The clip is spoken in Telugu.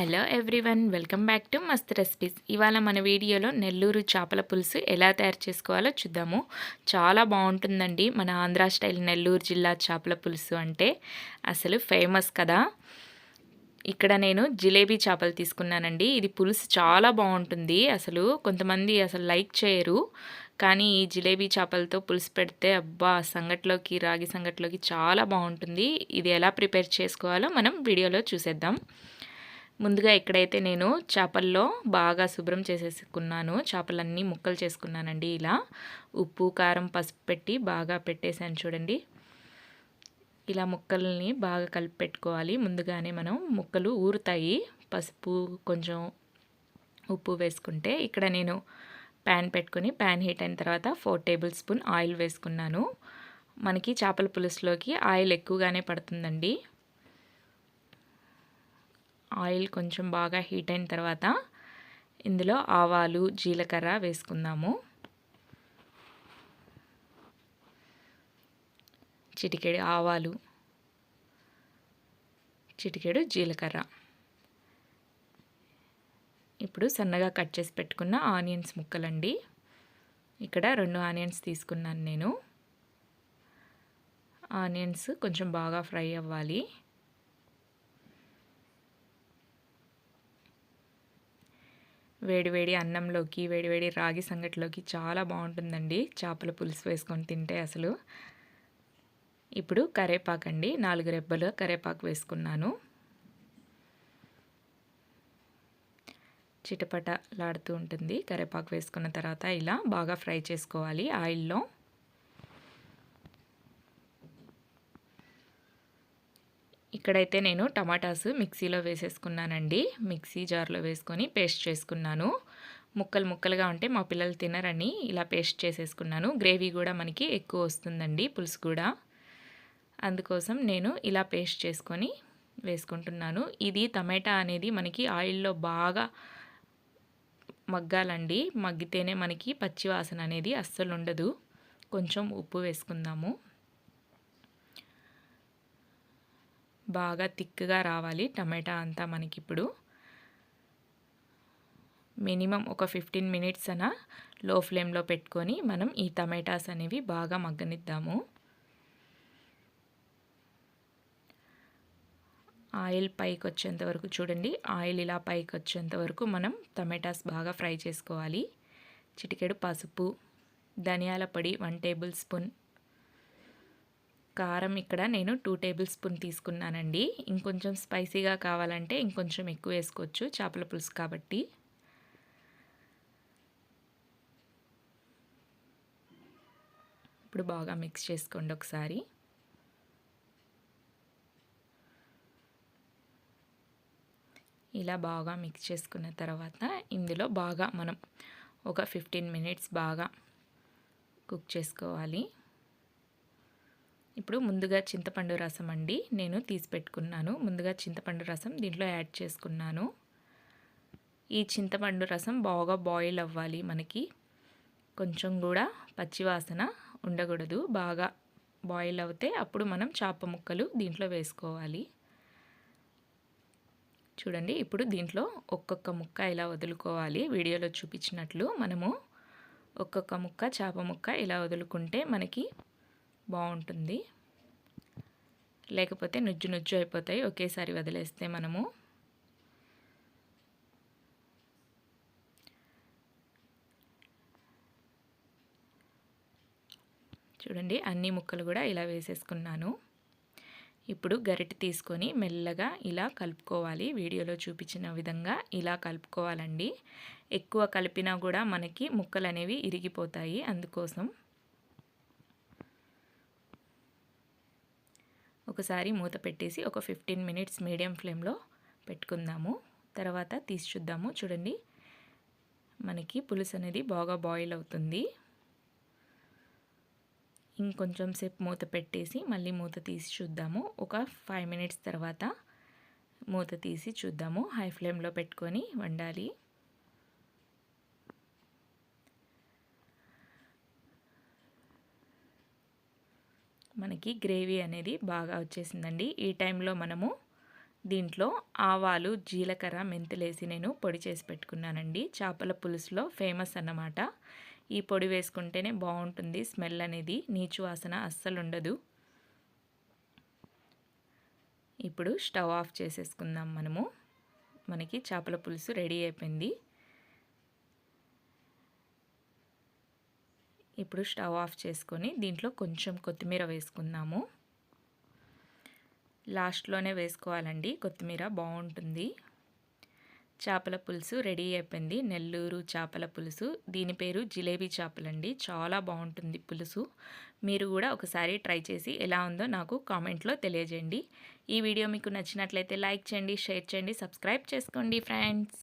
Hello everyone welcome back to Mast recipes. ఇవాళ మన వీడియోలో నెల్లూరు చేపల పులుసు ఎలా తయారు చేసుకోవాలో చూద్దాము. చాలా బాగుంటుందండి మన ఆంధ్ర స్టైల్ నెల్లూరు జిల్లా చేపల పులుసు అంటే. అసలు ఫేమస్ కదా. ఇక్కడ నేను జిలేబీ చేపలు తీసుకున్నానండి. ఇది పులుసు చాలా బాగుంటుంది. అసలు కొంతమంది అసలు లైక్ చేయరు. కానీ ఈ జిలేబీ చేపలతో పులుసు పెడితే అబ్బా సంగట్లోకి రాగి సంగట్లోకి చాలా బాగుంటుంది. ఇది ఎలా ప్రిపేర్ చేసుకోవాలో మనం వీడియోలో చూసేద్దాం. ముందుగా ఎక్కడైతే నేను చేపల్లో బాగా శుభ్రం చేసేసుకున్నాను. చేపలన్నీ ముక్కలు చేసుకున్నానండి ఇలా. ఉప్పు కారం పసుపు పెట్టి బాగా పెట్టేశాను చూడండి. ఇలా ముక్కల్ని బాగా కలిపి పెట్టుకోవాలి. ముందుగానే మనం ముక్కలు ఊరుతాయి. పసుపు కొంచెం ఉప్పు వేసుకుంటే ఇక్కడ నేను ప్యాన్ పెట్టుకొని ప్యాన్ హీట్ అయిన తర్వాత ఫోర్ టేబుల్ స్పూన్ ఆయిల్ వేసుకున్నాను. మనకి చేపల పులుసులోకి ఆయిల్ ఎక్కువగానే పడుతుందండి. ఆయిల్ కొంచెం బాగా హీట్ అయిన తర్వాత ఇందులో ఆవాలు జీలకర్ర వేసుకుందాము. చిటికెడు ఆవాలు చిటికెడు జీలకర్ర. ఇప్పుడు సన్నగా కట్ చేసి పెట్టుకున్న ఆనియన్స్ ముక్కలండి. ఇక్కడ రెండు ఆనియన్స్ తీసుకున్నాను నేను. ఆనియన్స్ కొంచెం బాగా ఫ్రై అవ్వాలి. వేడివేడి అన్నంలోకి వేడివేడి రాగి సంగటిలోకి చాలా బాగుంటుందండి. చేపల పులుసు వేసుకొని తింటే అసలు. ఇప్పుడు కరేపాకు అండి నాలుగు రెబ్బలు కరేపాకు వేసుకున్నాను. చిటపటలాడుతూ ఉంటుంది. కరేపాకు వేసుకున్న తర్వాత ఇలా బాగా ఫ్రై చేసుకోవాలి. ఆయిల్లో ఇక్కడైతే నేను టమాటాస్ మిక్సీలో వేసేసుకున్నానండి. మిక్సీ జార్లో వేసుకొని పేస్ట్ చేసుకున్నాను. ముక్కలు ముక్కలుగా ఉంటే మా పిల్లలు తినరని ఇలా పేస్ట్ చేసేసుకున్నాను. గ్రేవీ కూడా మనకి ఎక్కువ వస్తుందండి పులుసు కూడా. అందుకోసం నేను ఇలా పేస్ట్ చేసుకొని వేసుకుంటున్నాను. ఇది టమాటా అనేది మనకి ఆయిల్లో బాగా మగ్గాలండి. మగ్గితేనే మనకి పచ్చివాసన అనేది అస్సలు ఉండదు. కొంచెం ఉప్పు వేసుకుందాము. బాగా థిక్గా రావాలి టమాటా అంతా మనకి ఇప్పుడు మినిమం ఒక ఫిఫ్టీన్ మినిట్స్ అన లో ఫ్లేమ్లో పెట్టుకొని మనం ఈ టమాటాస్ అనేవి బాగా మగ్గనిద్దాము. ఆయిల్ పైకి వచ్చేంత వరకు చూడండి ఆయిల్ ఇలా పైకి వచ్చేంత వరకు మనం టమాటాస్ బాగా ఫ్రై చేసుకోవాలి. చిటికెడు పసుపు ధనియాల పొడి వన్ టేబుల్ స్పూన్ కారం ఇక్కడ నేను టూ టేబుల్ స్పూన్ తీసుకున్నానండి. ఇంకొంచెం స్పైసీగా కావాలంటే ఇంకొంచెం ఎక్కువ వేసుకోవచ్చు చేపల పులుసు కాబట్టి. ఇప్పుడు బాగా మిక్స్ చేసుకోండి ఒకసారి. ఇలా బాగా మిక్స్ చేసుకున్న తర్వాత ఇందులో బాగా మనం ఒక ఫిఫ్టీన్ మినిట్స్ బాగా కుక్ చేసుకోవాలి. ఇప్పుడు ముందుగా చింతపండు రసం అండి. నేను తీసి పెట్టుకున్నాను. ముందుగా చింతపండు రసం దీంట్లో యాడ్ చేసుకున్నాను. ఈ చింతపండు రసం బాగా బాయిల్ అవ్వాలి మనకి. కొంచెం కూడా పచ్చివాసన ఉండకూడదు. బాగా బాయిల్ అవుతే అప్పుడు మనం చేప ముక్కలు దీంట్లో వేసుకోవాలి. చూడండి ఇప్పుడు దీంట్లో ఒక్కొక్క ముక్క ఇలా వదులుకోవాలి వీడియోలో చూపించినట్లు మనము ఒక్కొక్క ముక్క చేప ముక్క ఇలా వదులుకుంటే మనకి బాగుంటుంది. లేకపోతే నుజ్జు నుజ్జు అయిపోతాయి. ఒకేసారి వదిలేస్తే మనము. చూడండి అన్ని ముక్కలు కూడా ఇలా వేసేసుకున్నాను. ఇప్పుడు గరిటె తీసుకొని మెల్లగా ఇలా కలుపుకోవాలి. వీడియోలో చూపించిన విధంగా ఇలా కలుపుకోవాలండి. ఎక్కువ కలిపినా కూడా మనకి ముక్కలు అనేవి ఇరిగిపోతాయి అందుకోసం. ఒకసారి మూత పెట్టేసి ఒక ఫిఫ్టీన్ మినిట్స్ మీడియం ఫ్లేమ్లో పెట్టుకుందాము. తర్వాత తీసి చూద్దాము. చూడండి మనకి పులుసు అనేది బాగా బాయిల్ అవుతుంది. ఇంకొంచెం సేపు మూత పెట్టేసి మళ్ళీ మూత తీసి చూద్దాము. ఒక ఫైవ్ మినిట్స్ తర్వాత మూత తీసి చూద్దాము. హై ఫ్లేమ్లో పెట్టుకొని వండాలి. మనకి గ్రేవీ అనేది బాగా వచ్చేసిందండి. ఈ టైంలో మనము దీంట్లో ఆవాలు జీలకర్ర మెంతులేసి నేను పొడి చేసి పెట్టుకున్నానండి. చేపల పులుసులో ఫేమస్ అన్నమాట. ఈ పొడి వేసుకుంటేనే బాగుంటుంది. స్మెల్ అనేది నీచు వాసన అస్సలు ఉండదు. ఇప్పుడు స్టవ్ ఆఫ్ చేసేసుకుందాం మనము. మనకి చేపల పులుసు రెడీ అయిపోయింది. ఇప్పుడు స్టవ్ ఆఫ్ చేసుకొని దీంట్లో కొంచెం కొత్తిమీర వేసుకుందాము. లాస్ట్లోనే వేసుకోవాలండి కొత్తిమీర బాగుంటుంది. చేపల పులుసు రెడీ అయిపోయింది నెల్లూరు చేపల పులుసు. దీని పేరు జిలేబీ చేపలండి చాలా బాగుంటుంది పులుసు. మీరు కూడా ఒకసారి ట్రై చేసి ఎలా ఉందో నాకు కామెంట్లో తెలియజేయండి. ఈ వీడియో మీకు నచ్చినట్లయితే లైక్ చేయండి షేర్ చేయండి సబ్స్క్రైబ్ చేసుకోండి ఫ్రెండ్స్.